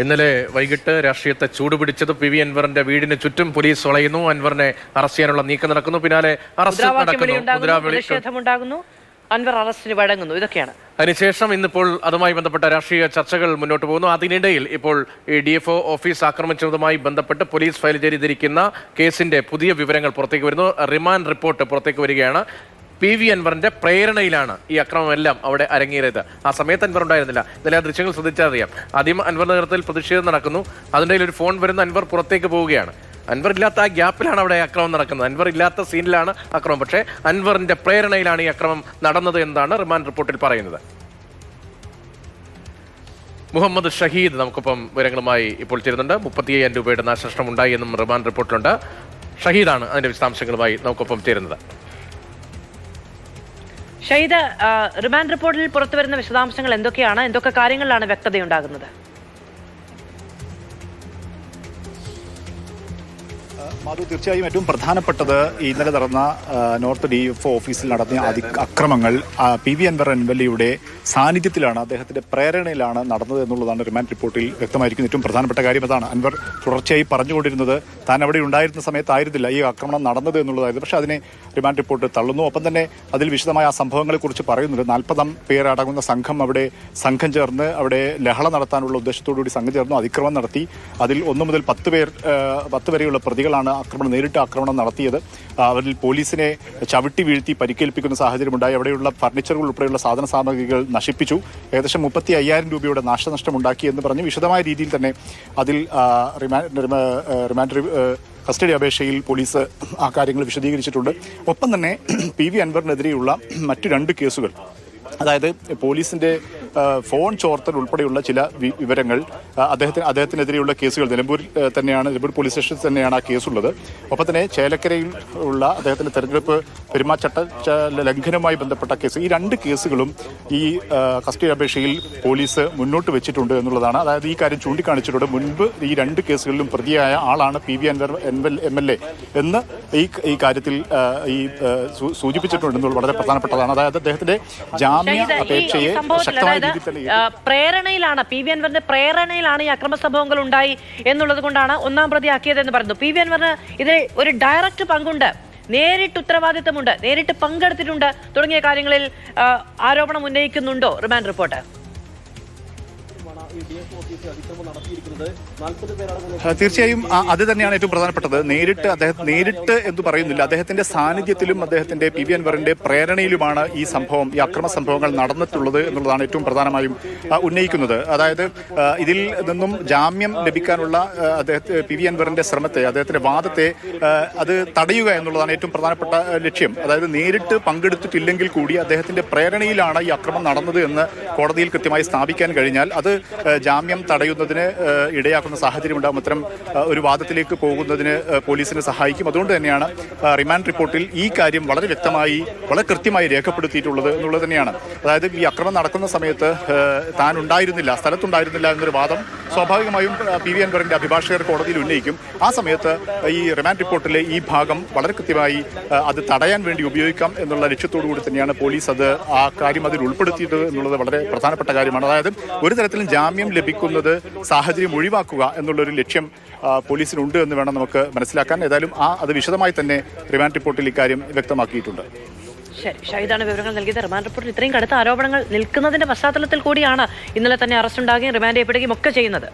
ഇന്നലെ വൈകിട്ട് രാഷ്ട്രീയത്തെ ചൂടുപിടിച്ചത് പി വി അൻവറിന്റെ വീടിന് ചുറ്റും പോലീസ് വളയുന്നു. അൻവറിനെ അറസ്റ്റ് ചെയ്യാനുള്ള നീക്കം നടക്കുന്നു. പിന്നാലെ അറസ്റ്റ് നടക്കുന്നു. അൻവർ അറസ്റ്റിന് വഴങ്ങുന്നു. ഇതൊക്കെയാണ്. അതിനുശേഷം ഇന്നിപ്പോൾ അതുമായി ബന്ധപ്പെട്ട രാഷ്ട്രീയ ചർച്ചകൾ മുന്നോട്ട് പോകുന്നു. അതിനിടയിൽ ഇപ്പോൾ ഈ ഡി എഫ് ഒ ഓഫീസ് ആക്രമിച്ചതുമായി ബന്ധപ്പെട്ട് പോലീസ് ഫയൽ ചെയ്തിരിക്കുന്ന കേസിന്റെ പുതിയ വിവരങ്ങൾ പുറത്തേക്ക് വരുന്നു. റിമാൻഡ് റിപ്പോർട്ട് പുറത്തേക്ക് വരികയാണ്. പി വി അൻവറിന്റെ പ്രേരണയിലാണ് ഈ അക്രമമെല്ലാം അവിടെ അരങ്ങേറിയത്. ആ സമയത്ത് അൻവർ ഉണ്ടായിരുന്നില്ല. ഇതെല്ലാം ദൃശ്യങ്ങൾ ശ്രദ്ധിച്ചാൽ അറിയാം ആദ്യം അൻവർ നേതൃത്വത്തിൽ പ്രതിഷേധം നടക്കുന്നു. അതിന്റെ ഒരു ഫോൺ വരുന്ന അൻവർ പുറത്തേക്ക് പോവുകയാണ്. അൻവർ ഇല്ലാത്ത ആ ഗ്യാപ്പിലാണ് അവിടെ അക്രമം നടക്കുന്നത്. അൻവർ ഇല്ലാത്ത സീനിലാണ് അക്രമം. പക്ഷേ അൻവറിന്റെ പ്രേരണയിലാണ് ഈ അക്രമം നടന്നത് എന്നാണ് റിമാൻഡ് റിപ്പോർട്ടിൽ പറയുന്നത്. മുഹമ്മദ് ഷഹീദ് നമുക്കിപ്പം വിവരങ്ങളുമായി ഇപ്പോൾ ചേരുന്നുണ്ട്. മുപ്പത്തി അയ്യായിരം രൂപയുടെ നാശനഷ്ടം ഉണ്ടായി എന്നും റിമാൻഡ് റിപ്പോർട്ടിലുണ്ട്. ഷഹീദാണ് അതിന്റെ വിശദാംശങ്ങളുമായി നമുക്കൊപ്പം ചേരുന്നത്. ഷഹീദ് റിമാൻഡ് റിപ്പോർട്ടിൽ പുറത്തുവരുന്ന വിശദാംശങ്ങൾ എന്തൊക്കെയാണ്? എന്തൊക്കെ കാര്യങ്ങളിലാണ് വ്യക്തതയുണ്ടാകുന്നത്? മാധു തീർച്ചയായും ഏറ്റവും പ്രധാനപ്പെട്ടത് ഇന്നലെ നടന്ന നോർത്ത് ഡി എഫ് ഓഫീസിൽ നടന്ന അതി അക്രമങ്ങൾ പി വി അൻവർ എൻവലിയുടെ സാന്നിധ്യത്തിലാണ് അദ്ദേഹത്തിന്റെ പ്രേരണയിലാണ് നടന്നത് എന്നുള്ളതാണ് റിമാൻഡ് റിപ്പോർട്ടിൽ വ്യക്തമായിരിക്കുന്ന ഏറ്റവും പ്രധാനപ്പെട്ട കാര്യം. അതാണ് അൻവർ തുടർച്ചയായി പറഞ്ഞുകൊണ്ടിരുന്നത്. താൻ അവിടെ ഉണ്ടായിരുന്ന സമയത്തായിരുന്നില്ല ഈ ആക്രമണം നടന്നത് എന്നുള്ളതായിരുന്നു. പക്ഷേ അതിനെ റിമാൻഡ് റിപ്പോർട്ട് തള്ളുന്നു. ഒപ്പം തന്നെ അതിൽ വിശദമായ ആ സംഭവങ്ങളെക്കുറിച്ച് പറയുന്നുണ്ട്. നാൽപ്പതാം പേരടങ്ങുന്ന സംഘം അവിടെ സംഘം ചേർന്ന് അവിടെ ലഹള നടത്താനുള്ള ഉദ്ദേശത്തോടുകൂടി സംഘം ചേർന്നു അതിക്രമം നടത്തി. അതിൽ ഒന്നു മുതൽ പത്ത് പേർ പത്ത് വരെയുള്ള പ്രതികളാണ് ആക്രമണം നേരിട്ട് ആക്രമണം നടത്തിയത്. അവരിൽ പോലീസിനെ ചവിട്ടി വീഴ്ത്തി പരിക്കേൽപ്പിക്കുന്ന സാഹചര്യമുണ്ടായി. അവിടെയുള്ള ഫർണിച്ചറുകൾ ഉൾപ്പെടെയുള്ള സാധന സാമഗ്രികൾ നശിപ്പിച്ചു. ഏകദേശം മുപ്പത്തി അയ്യായിരം രൂപയുടെ നാശനഷ്ടം ഉണ്ടാക്കി എന്ന് പറഞ്ഞ് വിശദമായ രീതിയിൽ തന്നെ അതിൽ റിമാൻഡ് കസ്റ്റഡി അപേക്ഷയിൽ പോലീസ് ആ കാര്യങ്ങൾ വിശദീകരിച്ചിട്ടുണ്ട്. ഒപ്പം തന്നെ പി വി അൻവറിനെതിരെയുള്ള മറ്റു രണ്ട് കേസുകൾ. അതായത് പോലീസിന്റെ ഫോൺ ചോർത്തൽ ഉൾപ്പെടെയുള്ള ചില വിവരങ്ങൾ അദ്ദേഹത്തിന് അദ്ദേഹത്തിനെതിരെയുള്ള കേസുകൾ. നിലമ്പൂരിൽ തന്നെയാണ് നിലമ്പൂർ പോലീസ് സ്റ്റേഷനിൽ തന്നെയാണ് ആ കേസുള്ളത്. ഒപ്പം തന്നെ ചേലക്കരയിൽ ഉള്ള അദ്ദേഹത്തിന്റെ തെരഞ്ഞെടുപ്പ് പെരുമാച്ചട്ട ലംഘനവുമായി ബന്ധപ്പെട്ട കേസ്. ഈ രണ്ട് കേസുകളും ഈ കസ്റ്റഡി അപേക്ഷയിൽ പോലീസ് മുന്നോട്ട് വെച്ചിട്ടുണ്ട് എന്നുള്ളതാണ്. അതായത് ഈ കാര്യം ചൂണ്ടിക്കാണിച്ചിട്ടുണ്ട്. മുൻപ് ഈ രണ്ട് കേസുകളിലും പ്രതിയായ ആളാണ് P V Anvar M L A എന്ന് ഈ ഈ കാര്യത്തിൽ ഈ സൂചിപ്പിച്ചിട്ടുണ്ടെന്നുള്ളത് വളരെ പ്രധാനപ്പെട്ടതാണ്. അതായത് അദ്ദേഹത്തിന്റെ ജാമ്യ അപേക്ഷയെ ശക്തമായ പ്രേരണയിലാണ് പി വി അൻവറിന്റെ പ്രേരണയിലാണ് ഈ അക്രമ സംഭവങ്ങൾ ഉണ്ടായി എന്നുള്ളത് കൊണ്ടാണ് ഒന്നാം പ്രതിയാക്കിയതെന്ന് പറയുന്നു പി വി അൻവറിന് ഇതിൽ ഒരു ഡയറക്റ്റ് പങ്കുണ്ട്. നേരിട്ട് ഉത്തരവാദിത്തമുണ്ട് നേരിട്ട് പങ്കെടുത്തിട്ടുണ്ട് തുടങ്ങിയ കാര്യങ്ങളിൽ ആരോപണം ഉന്നയിക്കുന്നുണ്ടോ? Remand report. തീർച്ചയായും അത് തന്നെയാണ് ഏറ്റവും പ്രധാനപ്പെട്ടത്. നേരിട്ട് അദ്ദേഹം നേരിട്ട് എന്ന് പറയുന്നില്ല. അദ്ദേഹത്തിന്റെ സാന്നിധ്യത്തിലും അദ്ദേഹത്തിന്റെ പി വി അൻവറിന്റെ പ്രേരണയിലുമാണ് ഈ സംഭവം ഈ അക്രമ സംഭവങ്ങൾ നടന്നിട്ടുള്ളത് എന്നുള്ളതാണ് ഏറ്റവും പ്രധാനമായും ഉന്നയിക്കുന്നത്. അതായത് ഇതിൽ നിന്നും ജാമ്യം ലഭിക്കാനുള്ള അദ്ദേഹത്തെ പി വി അൻവറിന്റെ ശ്രമത്തെ അദ്ദേഹത്തിന്റെ വാദത്തെ അത് തടയുക എന്നുള്ളതാണ് ഏറ്റവും പ്രധാനപ്പെട്ട ലക്ഷ്യം. അതായത് നേരിട്ട് പങ്കെടുത്തിട്ടില്ലെങ്കിൽ കൂടി അദ്ദേഹത്തിന്റെ പ്രേരണയിലാണ് ഈ അക്രമം നടന്നത് എന്ന് കോടതിയിൽ കൃത്യമായി സ്ഥാപിക്കാൻ കഴിഞ്ഞാൽ അത് ജാമ്യം തടയുന്നതിന് ഇടയാക്കുന്ന സാഹചര്യം ഉണ്ടാകും അത്തരം ഒരു വാദത്തിലേക്ക് പോകുന്നതിന് പോലീസിനെ സഹായിക്കും. അതുകൊണ്ട് തന്നെയാണ് റിമാൻഡ് റിപ്പോർട്ടിൽ ഈ കാര്യം വളരെ വ്യക്തമായി വളരെ കൃത്യമായി രേഖപ്പെടുത്തിയിട്ടുള്ളത് എന്നുള്ളത് തന്നെയാണ്. അതായത് ഈ അക്രമം നടക്കുന്ന സമയത്ത് താൻ ഉണ്ടായിരുന്നില്ല സ്ഥലത്തുണ്ടായിരുന്നില്ല എന്നൊരു വാദം സ്വാഭാവികമായും പി വി അൻവറിന്റെ അഭിഭാഷകർ കോടതിയിൽ ഉന്നയിക്കും. ആ സമയത്ത് ഈ റിമാൻഡ് റിപ്പോർട്ടിലെ ഈ ഭാഗം വളരെ കൃത്യമായി അത് തടയാൻ വേണ്ടി ഉപയോഗിക്കാം എന്നുള്ള ലക്ഷ്യത്തോടു കൂടി തന്നെയാണ് പോലീസ് അത് ആ കാര്യം അതിൽ ഉൾപ്പെടുത്തിയത് എന്നുള്ളത് വളരെ പ്രധാനപ്പെട്ട കാര്യമാണ്. അതായത് ഒരു തരത്തിലും ജാമ്യം ലഭിക്കുന്നത് സാഹചര്യം ഒഴിവാക്കുക എന്നുള്ളൊരു ലക്ഷ്യം പോലീസിനുണ്ട് എന്ന് വേണം നമുക്ക് മനസ്സിലാക്കാൻ. ഏതായാലും ആ അത് വിശദമായി തന്നെ റിമാൻഡ് റിപ്പോർട്ടിൽ ഇക്കാര്യം വ്യക്തമാക്കിയിട്ടുണ്ട്. ശരി ഷഹീദാണ് വിവരങ്ങൾ നൽകിയത്. റിമാൻഡ് റിപ്പോർട്ടിൽ ഇത്രയും കടുത്ത ആരോപണങ്ങൾ നിൽക്കുന്നതിന്റെ പശ്ചാത്തലത്തിൽ കൂടിയാണ് ഇന്നലെ തന്നെ അറസ്റ്റ് ഉണ്ടാകുകയും റിമാൻഡ് ചെയ്യപ്പെടുകയും ഒക്കെ ചെയ്യുന്നത്.